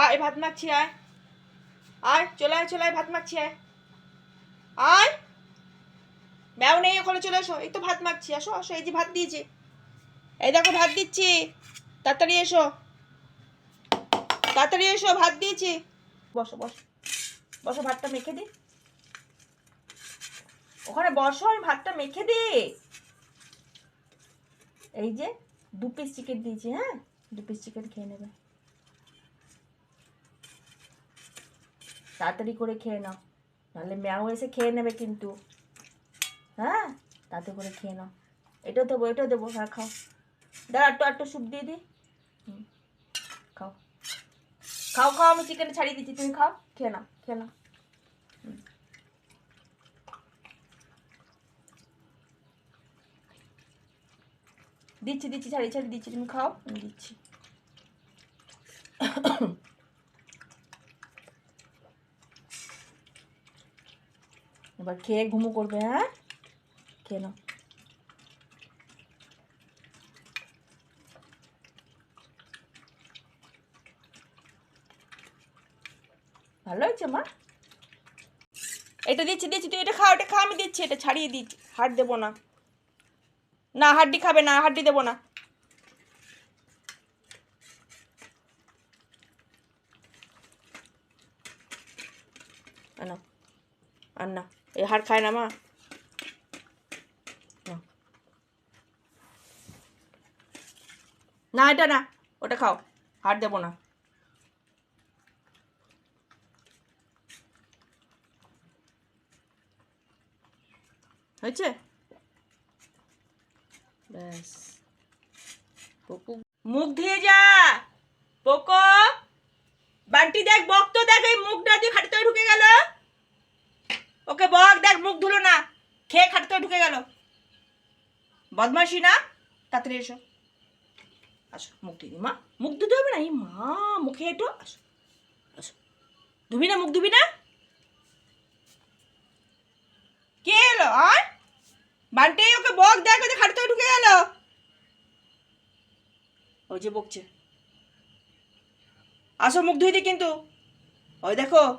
আয় ভাত মাখছি আয়। আয়, চলে আয় চলে আয়, ভাত মাখছি আয়। আয়। ম্যাও নেই, ওখানে চলে এসো। এই তো ভাত মাখছি আসো আসো, এই যে ভাত দিয়েছি। এই দেখো, ভাত দিচ্ছি। তাড়াতাড়ি এসো। তাড়াতাড়ি এসো, ভাত দিয়েছি। বসো বসো। বসো, ভাতটা মেখে দি ওখানে বসো, আমি ভাতটা মেখে দি এই যে, দু পিস চিকেন দিয়েছি হ্যাঁ? দু পিস চিকেন খেয়ে নেবে। তাড়াতাড়ি করে খেয়ে নাও। নাহলে ম্যাও এসে খেয়ে নেবে কিন্তু। হ্যাঁ? তাতে করে খেয়ে নাও। এটাও দেবো এটাও দেবো। হ্যাঁ খাও। দাঁড়া, একটু একটু স্যুপ দিয়ে দিই। খাও। খাও খাও, আমি চিকেন ছাড়িয়ে দিচ্ছি। তুমি খাও, খেয়ে নাও খেয়ে নাও। দিচ্ছি দিচ্ছি, ছাড়িয়ে ছাড়িয়ে দিচ্ছি। তুমি খাও দিচ্ছি। এবার খেয়ে ঘুমো করবে হ্যাঁ? খেয়ে নাও। ভালো হয়েছে, মা? এটা দিচ্ছি দিচ্ছি, তুই এটা খাও, এটা খা, আমি দিচ্ছি, এটা ছাড়িয়ে দিচ্ছি হাট দেবো না। না, হাড্ডি খাবে না, হাড্ডি দেবো না। আনো আর না এই হাড় খায় না মা। না, এটা না, ওটা খাও, হাড় দেবো না। হয়েছে? ব্যাস। পকু মুখ ধুয়ে যা পোকো বান্টি দেখ বক তো দেখ, এই মুখটা দিয়ে খাটিতে ঢুকে গেল। বক মুখ ধুলো না। খেয়ে খাটিতে ঢুকে গেল। বদমাসি না? তাড়াতাড়ি এসো। আসো, মুখ ধুই মা, মুখ ধুতে হবে না? এই মা, মুখে এটো আসো। আসো। ধুবি না, মুখ ধুবি না? কে এলো? আর? বান্টি, ওকে বক দেখ যে খাটিতে ঢুকে গেল। ওই যে বকছে। আসো, মুখ ধুই দি কিন্তু। ওই দেখো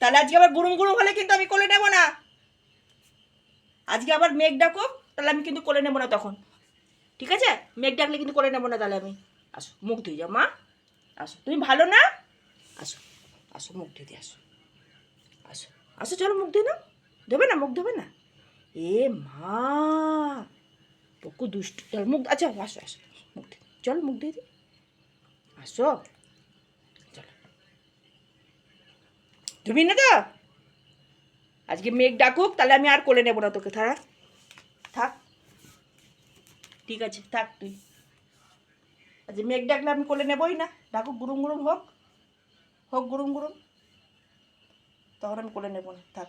তাহলে আজকে আবার গুরুম গুরুম হলে কিন্তু আমি কোলে নেব না। আজকে আবার মেঘ ডাকো, তাহলে আমি কিন্তু কোলে নেব না তখন। ঠিক আছে? মেঘ ডাকলে কিন্তু কোলে নেব না তাহলে আমি। আসো, মুখ ধুই যাও, মা। আসো। তুমি ভালো না? আসো আসো, মুখ ধুই দিয়ে আসো। আসো আসো, চলো মুখ ধুই নাও। দেবে না, মুখ দেবে না? এ মা পকু দুষ্ট। মুখ আচ্ছা আসো আসো মুখ ধুই চল মুখ ধুই দি আসো। তুমি না তো? আজকে মেঘ ডাকুক, তাহলে আমি আর কোলে নেব না তোকে, থাক। থাক। ঠিক আছে, থাক তুই। আজ মেঘ ডাকলে আমি কোলে নেবই না। ডাকুক গুরুম গুরুম হোক। হোক গুরুম গুরুম তখন আমি কোলে নেব না, থাক।